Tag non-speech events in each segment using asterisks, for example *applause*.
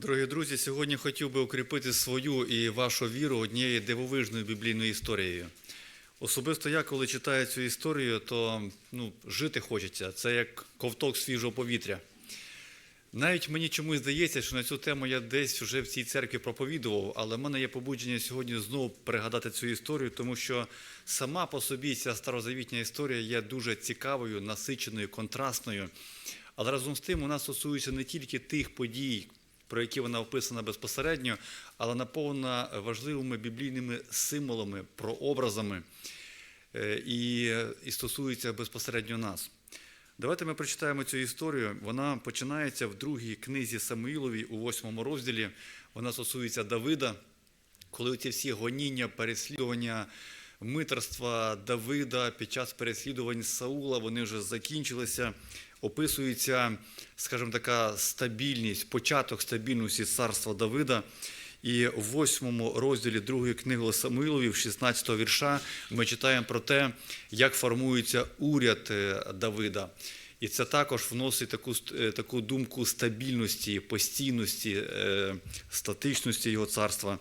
Дорогі друзі, сьогодні хотів би укріпити свою і вашу віру однією дивовижною біблійною історією. Особисто я, коли читаю цю історію, то ну, жити хочеться. Це як ковток свіжого повітря. Навіть мені чомусь здається, що на цю тему я десь вже в цій церкві проповідував, але в мене є побудження сьогодні знову пригадати цю історію, тому що сама по собі ця старозавітня історія є дуже цікавою, насиченою, контрастною. Але разом з тим вона стосується не тільки тих подій, про які вона описана безпосередньо, але наповнена важливими біблійними символами, прообразами е, і, і стосується безпосередньо нас. Давайте ми прочитаємо цю історію. Вона починається в другій книзі Самуїловій у восьмому розділі. Вона стосується Давида, коли ці всі гоніння, переслідування, митерства Давида під час переслідувань Саула вони вже закінчилися. Описується, скажімо, така стабільність, початок стабільності царства Давида. І в восьмому розділі другої книги Самуїлові, в 16 вірша, ми читаємо про те, як формується уряд е, Давида. І це також вносить таку, е, таку думку стабільності, постійності, е, статичності його царства.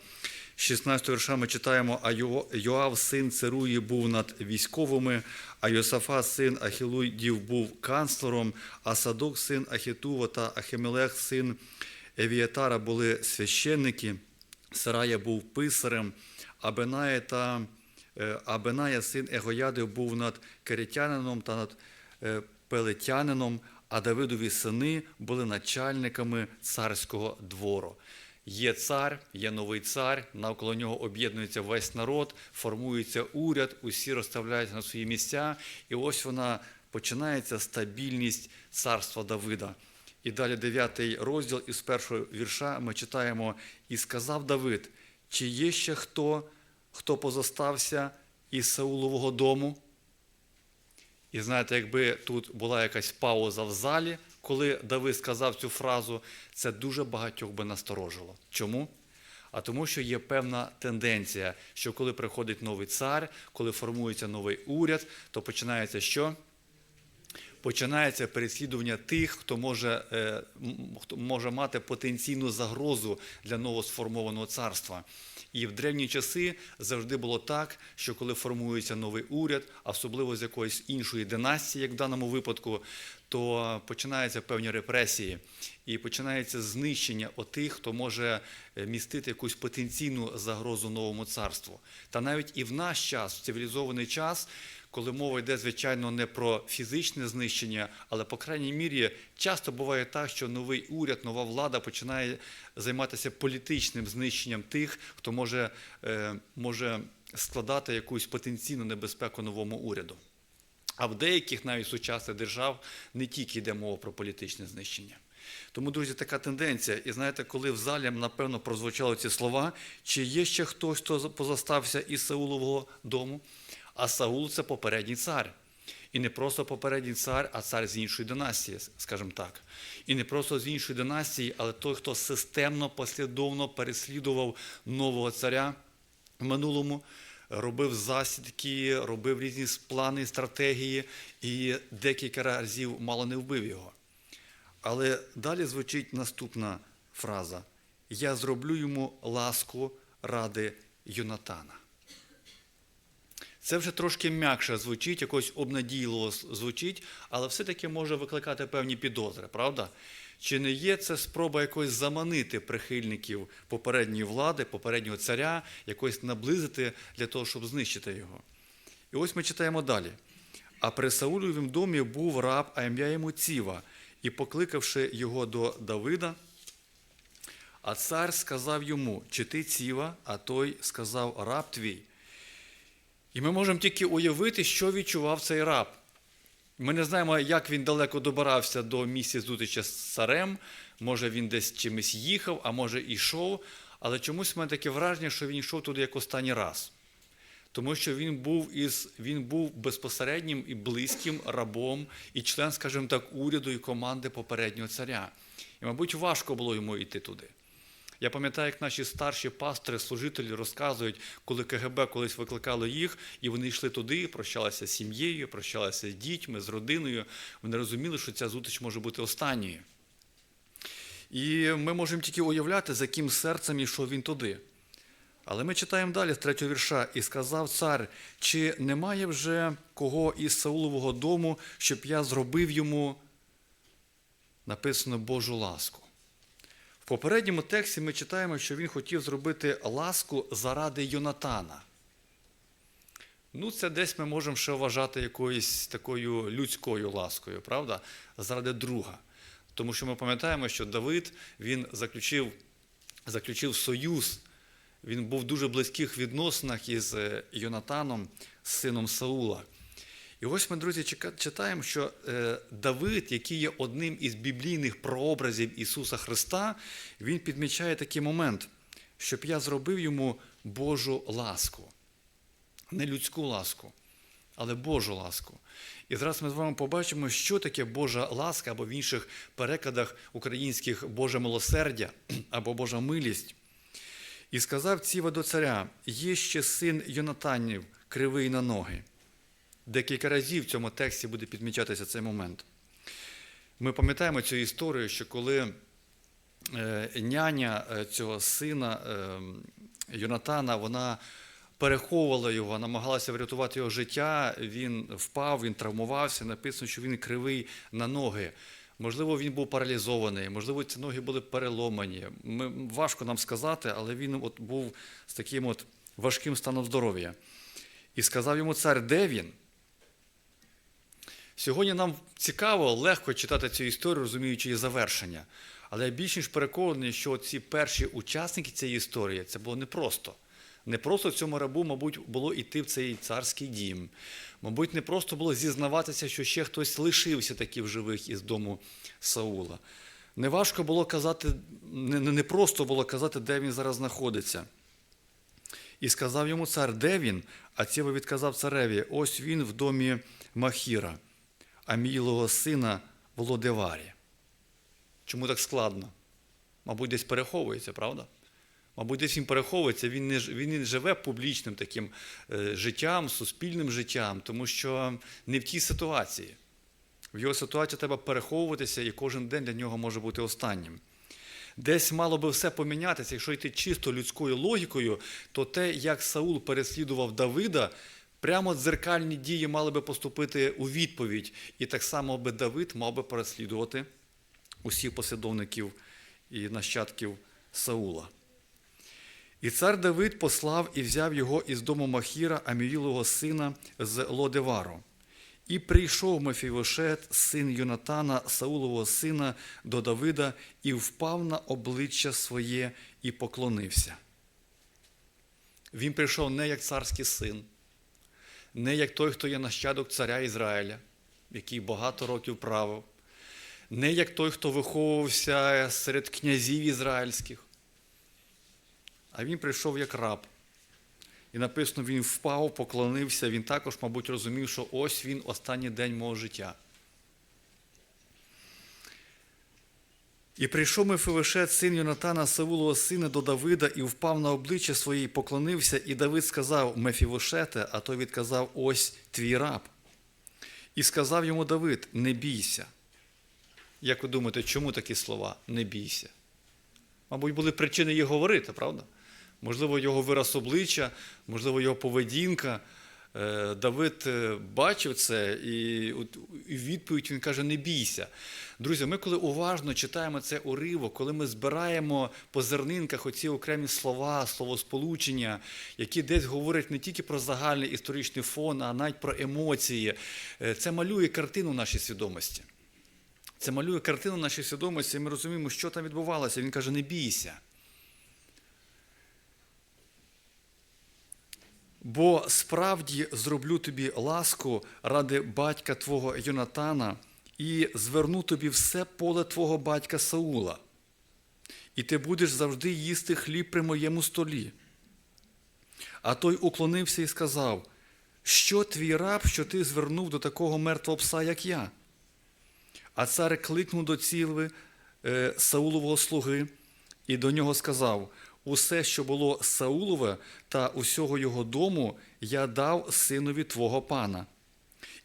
З 16 вірша ми читаємо, а Йоав, син Церуї, був над військовими, а Йосафа, син Ахілудів, був канцлером, а Садок, син Ахітува та Ахемелех, син Евіатара були священники, Сарая був писарем, Абеная та Абеная, син Егояди, був над Керетянином та над Пелетянином, а Давидові сини були начальниками царського двору. Є цар, є новий цар, навколо нього об'єднується весь народ, формується уряд, усі розставляються на свої місця, і ось вона починається стабільність царства Давида. І далі дев'ятий розділ із першого вірша ми читаємо: І сказав Давид: чи є ще хто, хто позостався із Саулового дому? І знаєте, якби тут була якась пауза в залі, коли Давид сказав цю фразу, це дуже багатьох би насторожило. Чому? А тому, що є певна тенденція, що коли приходить новий цар, коли формується новий уряд, то починається що? Починається переслідування тих, хто може, хто може мати потенційну загрозу для новосформованого царства. І в древні часи завжди було так, що коли формується новий уряд, особливо з якоїсь іншої династії, як в даному випадку, то починаються певні репресії і починається знищення отих, хто може містити якусь потенційну загрозу новому царству. Та навіть і в наш час, в цивілізований час, коли мова йде, звичайно, не про фізичне знищення, але, по крайній мірі, часто буває так, що новий уряд, нова влада починає займатися політичним знищенням тих, хто може, може складати якусь потенційну небезпеку новому уряду. А в деяких навіть сучасних держав не тільки йде мова про політичне знищення. Тому, друзі, така тенденція. І знаєте, коли в залі, напевно, прозвучали ці слова, чи є ще хтось, хто позостався із Саулового дому? А Саул це попередній цар. І не просто попередній цар, а цар з іншої династії, скажімо так. І не просто з іншої династії, але той, хто системно, послідовно переслідував нового царя в минулому, робив засідки, робив різні плани, стратегії і декілька разів мало не вбив його. Але далі звучить наступна фраза: Я зроблю йому ласку ради Йонатана. Це вже трошки м'якше звучить, якось обнадійливо звучить, але все-таки може викликати певні підозри, правда? Чи не є це спроба якось заманити прихильників попередньої влади, попереднього царя, якось наблизити для того, щоб знищити його? І ось ми читаємо далі. А при Сауловім домі був раб, а ім'я йому Ціва, і, покликавши його до Давида, а цар сказав йому: Чи ти Ціва? А той сказав раб твій. І ми можемо тільки уявити, що відчував цей раб. Ми не знаємо, як він далеко добирався до місця зустрічі з царем. Може, він десь чимось їхав, а може йшов. Але чомусь в мене таке враження, що він йшов туди як останній раз. Тому що він був із, він був безпосереднім і близьким рабом, і член, скажімо так, уряду і команди попереднього царя. І, мабуть, важко було йому йти туди. Я пам'ятаю, як наші старші пастори, служителі розказують, коли КГБ колись викликало їх, і вони йшли туди, прощалися з сім'єю, прощалися з дітьми, з родиною. Вони розуміли, що ця зустріч може бути останньою. І ми можемо тільки уявляти, з яким серцем ішов він туди. Але ми читаємо далі з третього вірша, і сказав цар, чи немає вже кого із Саулового дому, щоб я зробив йому написано Божу ласку. В попередньому тексті ми читаємо, що він хотів зробити ласку заради Йонатана. Ну, це десь ми можемо ще вважати якоюсь такою людською ласкою, правда? Заради друга. Тому що ми пам'ятаємо, що Давид він заключив, заключив союз, він був в дуже близьких відносинах із е, Йонатаном, сином Саула. І ось ми, друзі, читаємо, що е, Давид, який є одним із біблійних прообразів Ісуса Христа, він підмічає такий момент, щоб я зробив йому Божу ласку. Не людську ласку, але Божу ласку. І зараз ми з вами побачимо, що таке Божа ласка, або в інших перекладах українських Боже милосердя *clears throat* або Божа милість. І сказав Ціва до царя: є ще син Йонатанів, кривий на ноги. Декілька разів в цьому тексті буде підмічатися цей момент. Ми пам'ятаємо цю історію, що коли е, няня е, цього сина е, Йонатана, вона переховувала його, намагалася врятувати його життя, він впав, він травмувався, написано, що він кривий на ноги. Можливо, він був паралізований, можливо, ці ноги були переломані. Ми, важко нам сказати, але він от був з таким от важким станом здоров'я. І сказав йому цар, де він? Сьогодні нам цікаво, легко читати цю історію, розуміючи її завершення. Але я більш ніж переконаний, що ці перші учасники цієї історії це було непросто. Не просто цьому рабу, мабуть, було йти в цей царський дім. Мабуть, не просто було зізнаватися, що ще хтось лишився таки в живих із дому Саула. Неважко було казати, не, не просто було казати, де він зараз знаходиться. І сказав йому цар, де він? А Ціва відказав цареві: ось він в домі Махіра, Амілого сина Володеварі. Чому так складно? Мабуть, десь переховується, правда? Мабуть, десь він переховується, він не, він не живе публічним таким е, життям, суспільним життям, тому що не в тій ситуації. В його ситуації треба переховуватися, і кожен день для нього може бути останнім. Десь мало би все помінятися, якщо йти чисто людською логікою, то те, як Саул переслідував Давида, прямо дзеркальні дії мали би поступити у відповідь. І так само би Давид мав би переслідувати усіх послідовників і нащадків Саула. І цар Давид послав і взяв його із дому Махіра, Аміїлого сина з Лодевару. І прийшов Мефівошет, син Йонатана, Саулового сина, до Давида, і впав на обличчя своє і поклонився. Він прийшов не як царський син, не як той, хто є нащадок царя Ізраїля, який багато років правив, не як той, хто виховувався серед князів ізраїльських, а він прийшов як раб. І написано, він впав, поклонився, він також, мабуть, розумів, що ось він останній день мого життя. І прийшов Мефивешет, син Йонатана, Саулова сина до Давида, і впав на обличчя своє, і поклонився, і Давид сказав Мефівошете, а той відказав: Ось твій раб. І сказав йому Давид: Не бійся. Як ви думаєте, чому такі слова? Не бійся. Мабуть, були причини їх говорити, правда? Можливо, його вираз обличчя, можливо, його поведінка. Е, Давид е, бачив це, і от відповідь він каже: не бійся. Друзі, ми коли уважно читаємо це уривок, коли ми збираємо по зернинках оці окремі слова, словосполучення, які десь говорять не тільки про загальний історичний фон, а навіть про емоції, е, це малює картину нашій свідомості. Це малює картину нашої свідомості, і ми розуміємо, що там відбувалося. Він каже: не бійся. Бо справді зроблю тобі ласку ради батька твого Йонатана і зверну тобі все поле твого батька Саула, і ти будеш завжди їсти хліб при моєму столі. А той уклонився і сказав: Що твій раб, що ти звернув до такого мертвого пса, як я? А цар кликнув до цілви е, Саулового слуги і до нього сказав: Усе, що було Саулове та усього його дому, я дав синові твого пана,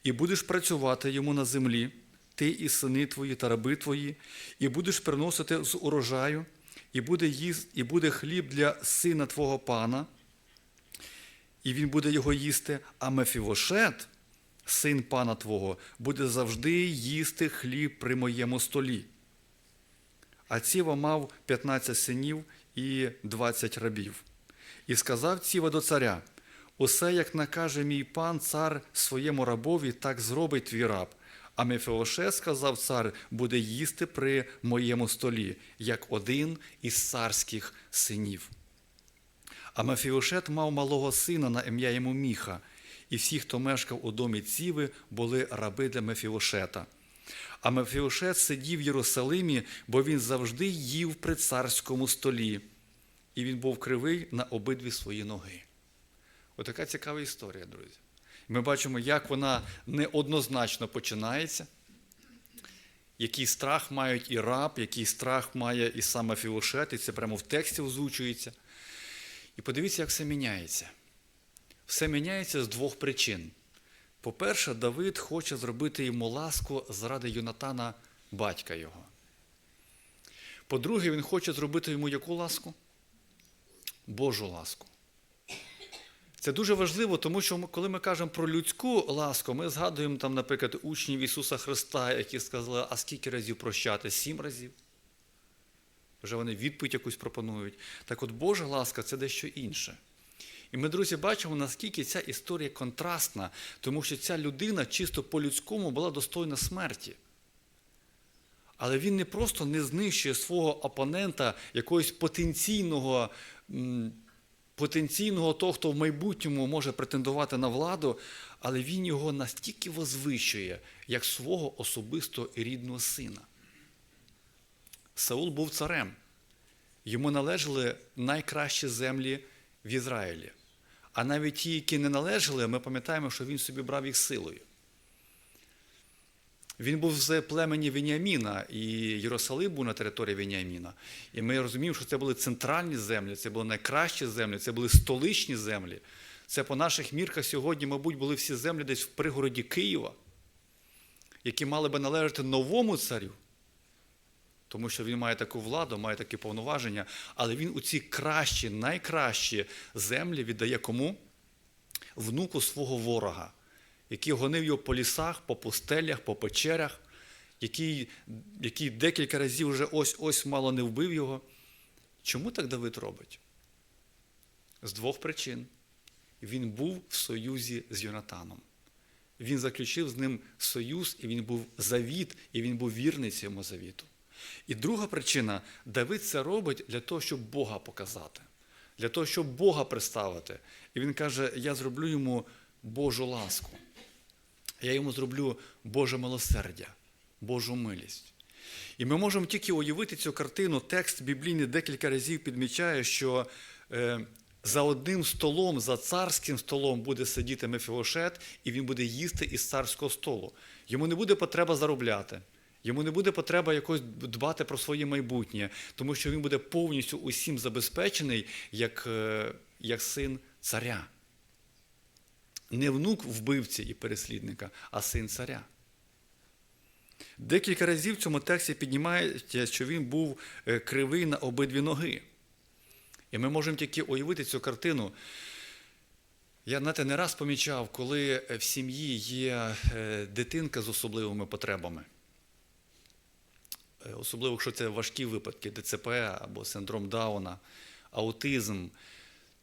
і будеш працювати йому на землі, ти і сини твої та раби твої, і будеш приносити з урожаю, і буде, їс, і буде хліб для сина твого пана, і він буде його їсти, а Мефівошет, син пана твого, буде завжди їсти хліб при моєму столі. А Ціва мав 15 синів і 20 рабів. І сказав Ціва до царя: Усе, як накаже мій пан цар своєму рабові, так зробить твій раб. А Мефіоше, сказав цар, буде їсти при моєму столі, як один із царських синів. А Мефіошет мав малого сина на ім'я йому Міха, і всі, хто мешкав у домі Ціви, були раби для Мефіошета. А Мефіошет сидів в Єрусалимі, бо він завжди їв при царському столі, і він був кривий на обидві свої ноги. Отака цікава історія, друзі. Ми бачимо, як вона неоднозначно починається, який страх мають і раб, який страх має і саме Філошет, і це прямо в тексті озвучується. І подивіться, як все міняється. Все міняється з двох причин. По-перше, Давид хоче зробити йому ласку заради Йонатана, батька його. По-друге, він хоче зробити йому яку ласку? Божу ласку. Це дуже важливо, тому що коли ми кажемо про людську ласку, ми згадуємо там, наприклад, учнів Ісуса Христа, які сказали, а скільки разів прощати? Сім разів. Вже вони відповідь якусь пропонують. Так от Божа ласка це дещо інше. І ми, друзі, бачимо, наскільки ця історія контрастна, тому що ця людина чисто по-людському була достойна смерті. Але він не просто не знищує свого опонента, якогось потенційного, потенційного того, хто в майбутньому може претендувати на владу, але він його настільки возвищує, як свого особистого і рідного сина. Саул був царем. Йому належали найкращі землі в Ізраїлі. А навіть ті, які не належали, ми пам'ятаємо, що він собі брав їх силою. Він був з племені Веніаміна, і Єрусалим був на території Веніаміна. І ми розуміємо, що це були центральні землі, це були найкращі землі, це були столичні землі. Це по наших мірках сьогодні, мабуть, були всі землі десь в пригороді Києва, які мали би належати новому царю тому що він має таку владу, має такі повноваження, але він у ці кращі, найкращі землі віддає кому? Внуку свого ворога, який гонив його по лісах, по пустелях, по печерях, який, який декілька разів вже ось-ось мало не вбив його. Чому так Давид робить? З двох причин. Він був в союзі з Йонатаном. Він заключив з ним союз, і він був завіт, і він був вірний цьому завіту. І друга причина Давид це робить для того, щоб Бога показати, для того, щоб Бога представити. І він каже: Я зроблю йому Божу ласку. Я йому зроблю Боже милосердя, Божу милість. І ми можемо тільки уявити цю картину. Текст біблійний декілька разів підмічає, що е, за одним столом, за царським столом буде сидіти Мефіошет, і він буде їсти із царського столу. Йому не буде потреба заробляти. Йому не буде потреба якось дбати про своє майбутнє, тому що він буде повністю усім забезпечений як, е, як син царя. Не внук вбивці і переслідника, а син царя. Декілька разів в цьому тексті піднімається, що він був е, кривий на обидві ноги. І ми можемо тільки уявити цю картину. Я знаєте, не раз помічав, коли в сім'ї є е, дитинка з особливими потребами. Е, Особливо, якщо це важкі випадки ДЦП або синдром Дауна, аутизм,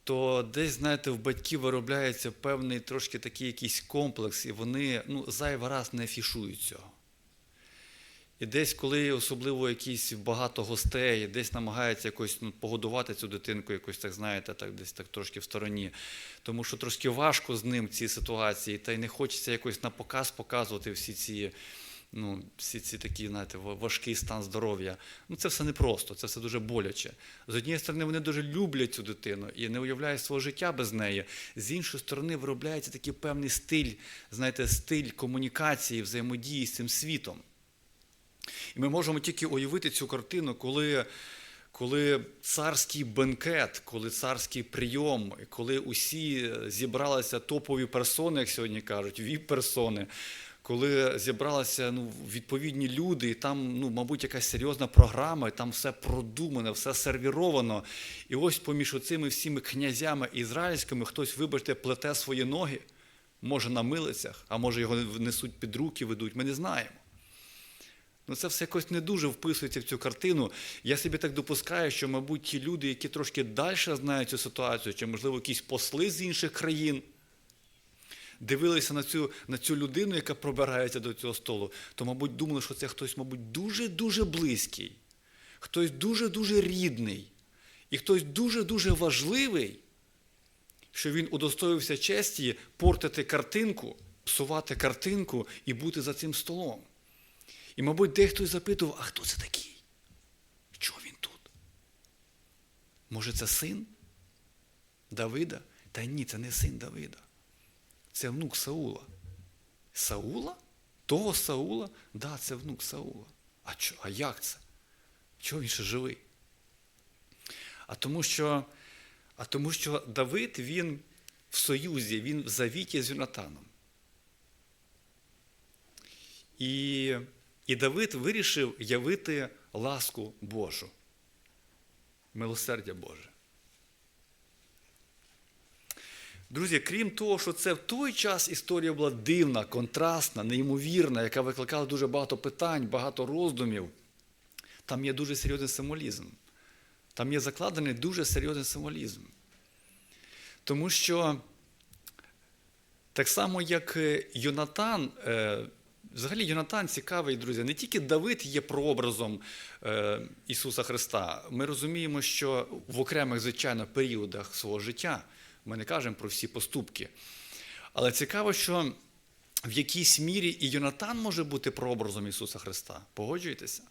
то десь, знаєте, в батьків виробляється певний трошки такий якийсь комплекс, і вони ну, зайвий раз не афішують цього. І десь, коли особливо якісь багато гостей, десь намагаються якось ну, погодувати цю дитинку, якось так знаєте, так десь так трошки в стороні. Тому що трошки важко з ним в цій ситуації, та й не хочеться якось на показ показувати всі ці, ну, всі ці такі, знаєте, важкий стан здоров'я. Ну це все непросто, це все дуже боляче. З однієї сторони, вони дуже люблять цю дитину і не уявляють свого життя без неї. З іншої сторони, виробляється такий певний стиль, знаєте, стиль комунікації, взаємодії з цим світом. І ми можемо тільки уявити цю картину, коли, коли царський бенкет, коли царський прийом, коли усі зібралися топові персони, як сьогодні кажуть, віп-персони, коли зібралися ну, відповідні люди, і там, ну, мабуть, якась серйозна програма, і там все продумане, все сервіровано. І ось поміж цими всіми князями ізраїльськими хтось, вибачте, плете свої ноги, може на милицях, а може його несуть під руки, ведуть, ми не знаємо. Ну, це все якось не дуже вписується в цю картину. Я собі так допускаю, що, мабуть, ті люди, які трошки далі знають цю ситуацію, чи, можливо, якісь посли з інших країн, дивилися на цю, на цю людину, яка пробирається до цього столу, то, мабуть, думали, що це хтось, мабуть, дуже-дуже близький, хтось дуже-дуже рідний, і хтось дуже-дуже важливий, що він удостоївся честі портити картинку, псувати картинку і бути за цим столом. І, мабуть, дехто запитував, а хто це такий? Чого він тут? Може, це син Давида? Та ні, це не син Давида. Це внук Саула. Саула? Того Саула? Да, це внук Саула. А, чо, а як це? Чого він ще живий? А тому, що, а тому, що Давид, він в союзі, він в завіті з Юнатаном. І і Давид вирішив явити ласку Божу, милосердя Боже. Друзі, крім того, що це в той час історія була дивна, контрастна, неймовірна, яка викликала дуже багато питань, багато роздумів, там є дуже серйозний символізм. Там є закладений дуже серйозний символізм. Тому що так само, як Йонатан. Взагалі, Йонатан цікавий, друзі, не тільки Давид є прообразом е, Ісуса Христа. Ми розуміємо, що в окремих, звичайно, періодах свого життя ми не кажемо про всі поступки. Але цікаво, що в якійсь мірі і Йонатан може бути прообразом Ісуса Христа. Погоджуєтеся?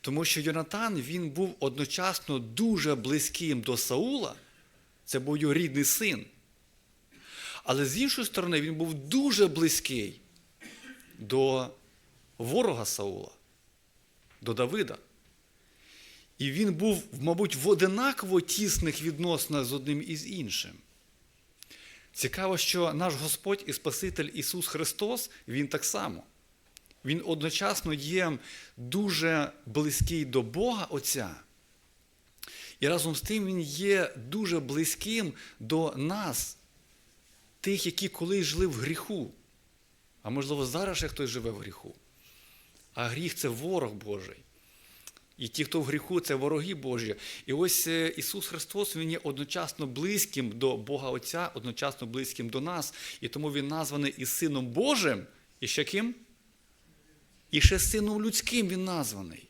Тому що Йонатан він був одночасно дуже близьким до Саула, це був його рідний син. Але з іншої сторони, він був дуже близький до ворога Саула, до Давида. І він був, мабуть, в одинаково тісних відносинах з одним із іншим. Цікаво, що наш Господь і Спаситель Ісус Христос, Він так само. Він одночасно є дуже близький до Бога Отця. І разом з тим Він є дуже близьким до нас, тих, які колись жили в гріху. А можливо, зараз ще хтось живе в гріху. А гріх це ворог Божий. І ті, хто в гріху, це вороги Божі. І ось е, Ісус Христос Він є одночасно близьким до Бога Отця, одночасно близьким до нас. І тому Він названий і Сином Божим, і ще ким? І ще Сином Людським Він названий.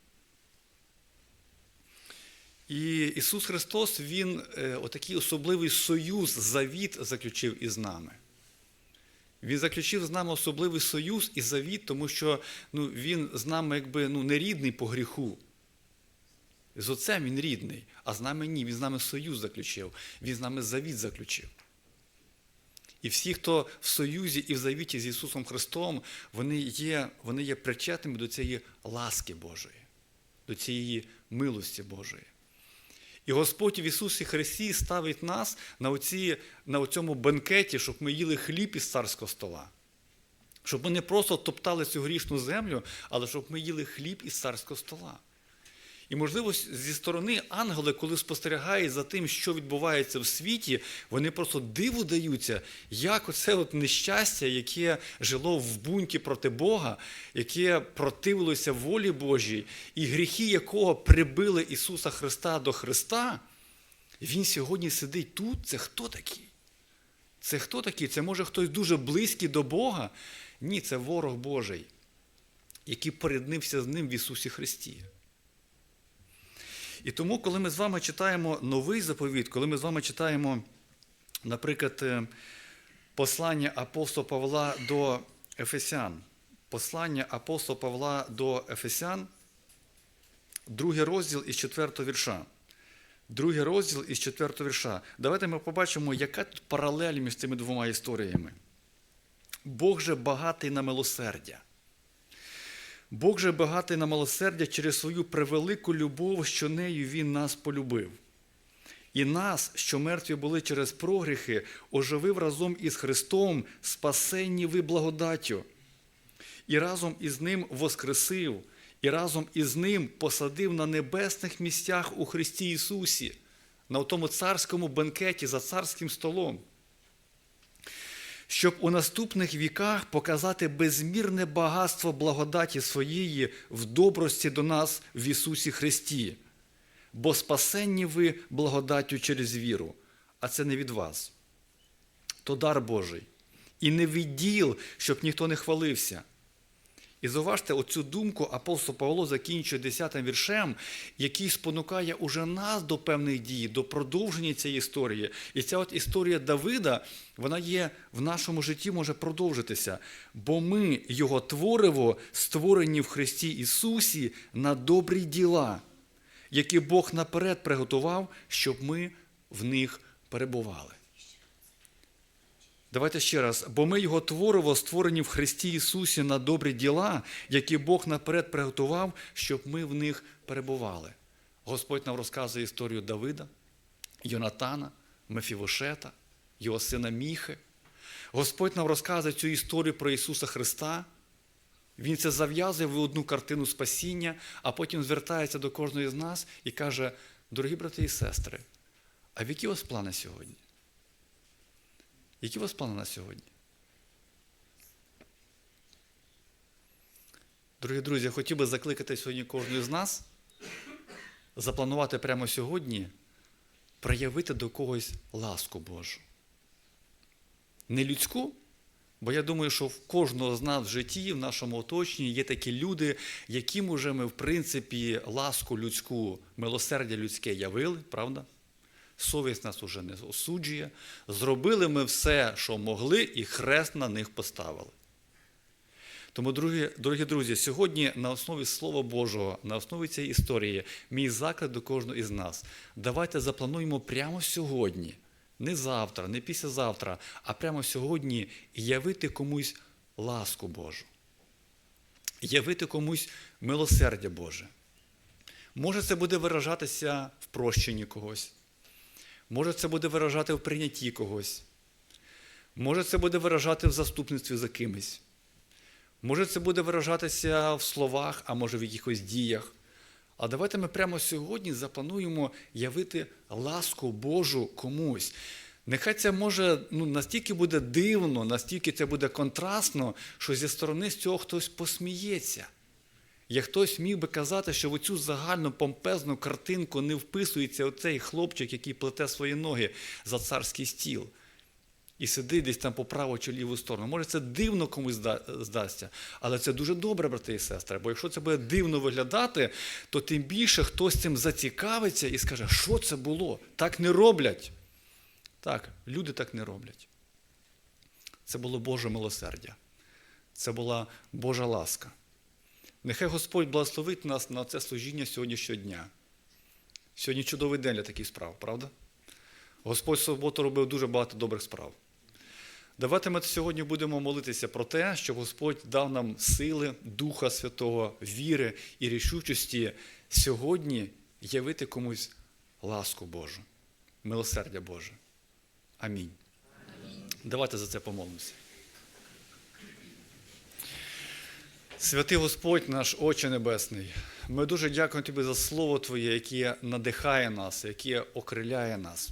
І Ісус Христос, Він е, отакий особливий союз, завіт заключив із нами. Він заключив з нами особливий союз і завіт, тому що ну, він з нами якби ну, не рідний по гріху. З отцем він рідний, а з нами ні. Він з нами союз заключив, він з нами завіт заключив. І всі, хто в союзі і в завіті з Ісусом Христом, вони є вони є причетними до цієї ласки Божої, до цієї милості Божої. І Господь в Ісусі Христі ставить нас на оці, на цьому бенкеті, щоб ми їли хліб із царського стола. Щоб ми не просто топтали цю грішну землю, але щоб ми їли хліб із царського стола. І, можливо, зі сторони ангели, коли спостерігають за тим, що відбувається в світі, вони просто диву даються, як оце от нещастя, яке жило в бунті проти Бога, яке противилося волі Божій, і гріхи якого прибили Ісуса Христа до Христа, Він сьогодні сидить тут. Це хто такий? Це хто такий? Це може хтось дуже близький до Бога? Ні, це ворог Божий, який поріднився з ним в Ісусі Христі. І тому, коли ми з вами читаємо новий заповіт, коли ми з вами читаємо, наприклад, е, послання апостола Павла до Ефесян, послання апостола Павла до Ефесян, другий розділ із четвертого вірша. Другий розділ із четвертого вірша. Давайте ми побачимо, яка тут паралель між цими двома історіями. Бог же багатий на милосердя. Бог же багатий на милосердя через свою превелику любов, що нею Він нас полюбив. І нас, що мертві були через прогріхи, оживив разом із Христом, спасенні ви благодаттю. і разом із ним воскресив, і разом із ним посадив на небесних місцях у Христі Ісусі, на тому царському бенкеті за царським столом. Щоб у наступних віках показати безмірне багатство благодаті своєї в добрості до нас в Ісусі Христі, бо спасенні ви благодаттю через віру, а це не від вас. То дар Божий. І не відділ, щоб ніхто не хвалився. І зауважте, оцю думку апостол Павло закінчує 10 віршем, який спонукає уже нас до певних дій, до продовження цієї історії. І ця от історія Давида, вона є в нашому житті, може продовжитися. Бо ми, його твориво, створені в Христі Ісусі на добрі діла, які Бог наперед приготував, щоб ми в них перебували. Давайте ще раз, бо ми його творово створені в Христі Ісусі на добрі діла, які Бог наперед приготував, щоб ми в них перебували. Господь нам розказує історію Давида, Йонатана, Мефівошета, його сина Міхи. Господь нам розказує цю історію про Ісуса Христа. Він це зав'язує в одну картину спасіння, а потім звертається до кожної з нас і каже: дорогі брати і сестри, а в які у вас плани сьогодні? Які у вас плани на сьогодні? Дорогі друзі, я хотів би закликати сьогодні кожного з нас запланувати прямо сьогодні проявити до когось ласку Божу. Не людську, бо я думаю, що в кожного з нас в житті, в нашому оточенні є такі люди, яким уже ми, в принципі, ласку людську, милосердя людське явили, правда? Совість нас уже не осуджує. Зробили ми все, що могли, і хрест на них поставили. Тому, дорогі, дорогі друзі, сьогодні на основі Слова Божого, на основі цієї історії, мій заклик до кожного із нас. Давайте заплануємо прямо сьогодні, не завтра, не післязавтра, а прямо сьогодні явити комусь ласку Божу, явити комусь милосердя Боже. Може, це буде виражатися в прощенні когось. Може, це буде виражати в прийнятті когось. Може, це буде виражати в заступництві за кимось. Може, це буде виражатися в словах, а може в якихось діях. А давайте ми прямо сьогодні заплануємо явити ласку Божу комусь. Нехай це може ну, настільки буде дивно, настільки це буде контрастно, що зі сторони з цього хтось посміється. Як хтось міг би казати, що в цю загальну помпезну картинку не вписується оцей хлопчик, який плете свої ноги за царський стіл і сидить десь там по праву чи ліву сторону. Може, це дивно комусь здасться, але це дуже добре, брати і сестри. Бо якщо це буде дивно виглядати, то тим більше хтось цим зацікавиться і скаже, що це було? Так не роблять. Так, люди так не роблять. Це було Боже милосердя. Це була Божа ласка. Нехай Господь благословить нас на це служіння сьогодні щодня. Сьогодні чудовий день для таких справ, правда? Господь в суботу робив дуже багато добрих справ. Давайте ми сьогодні будемо молитися про те, щоб Господь дав нам сили, Духа Святого, віри і рішучості сьогодні явити комусь ласку Божу, милосердя Боже. Амінь. Амінь. Давайте за це помолимося. Святий Господь, наш Отче Небесний, ми дуже дякуємо Тобі за Слово Твоє, яке надихає нас, яке окриляє нас.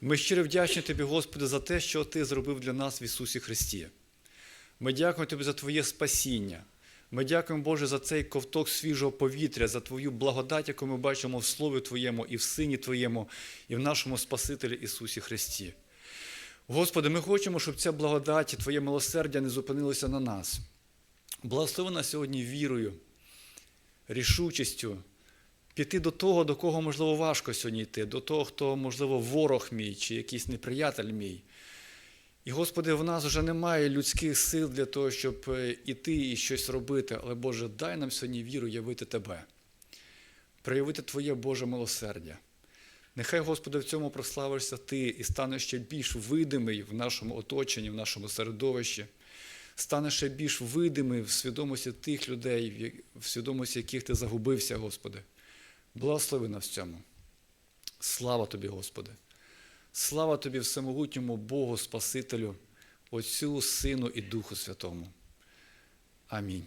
Ми щиро вдячні Тобі, Господи, за те, що Ти зробив для нас в Ісусі Христі. Ми дякуємо Тобі за Твоє спасіння. Ми дякуємо, Боже, за цей ковток свіжого повітря, за Твою благодать, яку ми бачимо в Слові Твоєму, і в Сині Твоєму, і в нашому Спасителі Ісусі Христі. Господи, ми хочемо, щоб ця благодать, Твоє милосердя не зупинилося на нас. Благослови нас сьогодні вірою, рішучістю, піти до того, до кого, можливо, важко сьогодні йти, до того, хто, можливо, ворог мій чи якийсь неприятель мій. І, Господи, в нас вже немає людських сил для того, щоб іти і щось робити, але Боже, дай нам сьогодні віру явити Тебе, проявити Твоє Боже милосердя. Нехай, Господи, в цьому прославишся Ти і станеш ще більш видимий в нашому оточенні, в нашому середовищі, станеш ще більш видимий в свідомості тих людей, в свідомості яких ти загубився, Господи. Благослови нас в цьому. Слава тобі, Господи! Слава тобі всемогутньому Богу, Спасителю, Отцю, Сину і Духу Святому. Амінь.